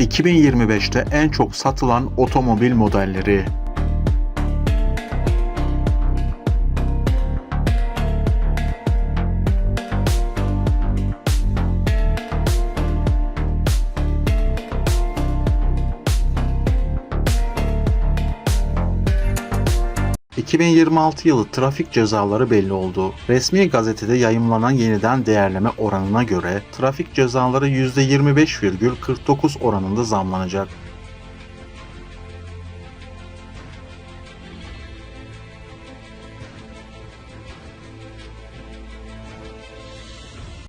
2025'te en çok satılan otomobil modelleri. ...2026 yılı trafik cezaları belli oldu. Resmi gazetede yayımlanan yeniden değerleme oranına göre trafik cezaları %25,49 oranında zamlanacak.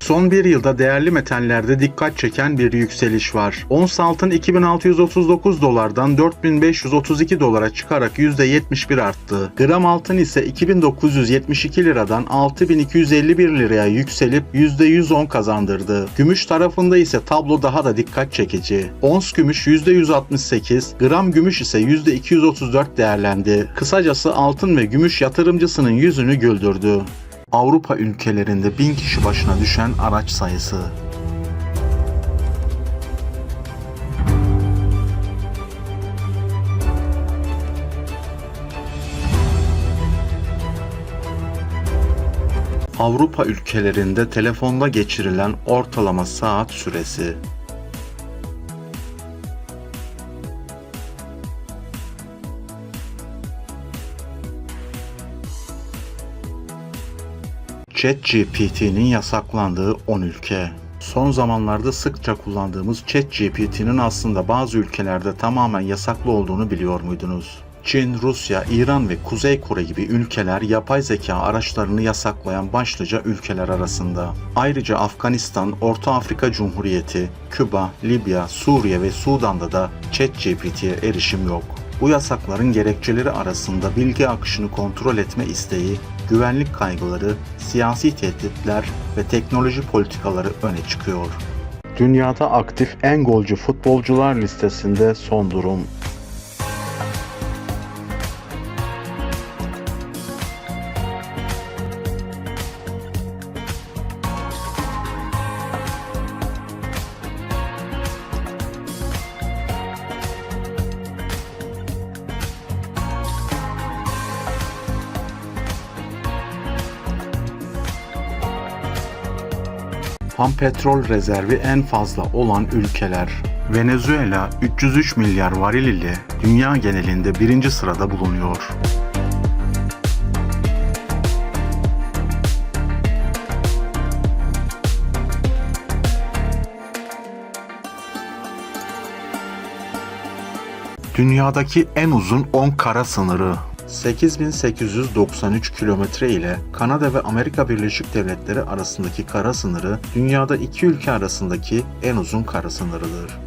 Son bir yılda değerli metallerde dikkat çeken bir yükseliş var. Ons altın 2639 dolardan 4532 dolara çıkarak %71 arttı. Gram altın ise 2972 liradan 6251 liraya yükselip %110 kazandırdı. Gümüş tarafında ise tablo daha da dikkat çekici. Ons gümüş %168, gram gümüş ise %234 değerlendi. Kısacası altın ve gümüş yatırımcısının yüzünü güldürdü. Avrupa ülkelerinde 1000 kişi başına düşen araç sayısı. Avrupa ülkelerinde telefonda geçirilen ortalama saat süresi. ChatGPT'nin yasaklandığı 10 ülke. Son zamanlarda sıkça kullandığımız ChatGPT'nin aslında bazı ülkelerde tamamen yasaklı olduğunu biliyor muydunuz? Çin, Rusya, İran ve Kuzey Kore gibi ülkeler yapay zeka araçlarını yasaklayan başlıca ülkeler arasında. Ayrıca Afganistan, Orta Afrika Cumhuriyeti, Küba, Libya, Suriye ve Sudan'da da ChatGPT'ye erişim yok. Bu yasakların gerekçeleri arasında bilgi akışını kontrol etme isteği, güvenlik kaygıları, siyasi tehditler ve teknoloji politikaları öne çıkıyor. Dünyada aktif en golcü futbolcular listesinde son durum. Ham petrol rezervi en fazla olan ülkeler. Venezuela 303 milyar varil ile dünya genelinde birinci sırada bulunuyor. Dünyadaki en uzun 10 kara sınırı 8893 kilometre ile Kanada ve Amerika Birleşik Devletleri arasındaki kara sınırı dünyada iki ülke arasındaki en uzun kara sınırıdır.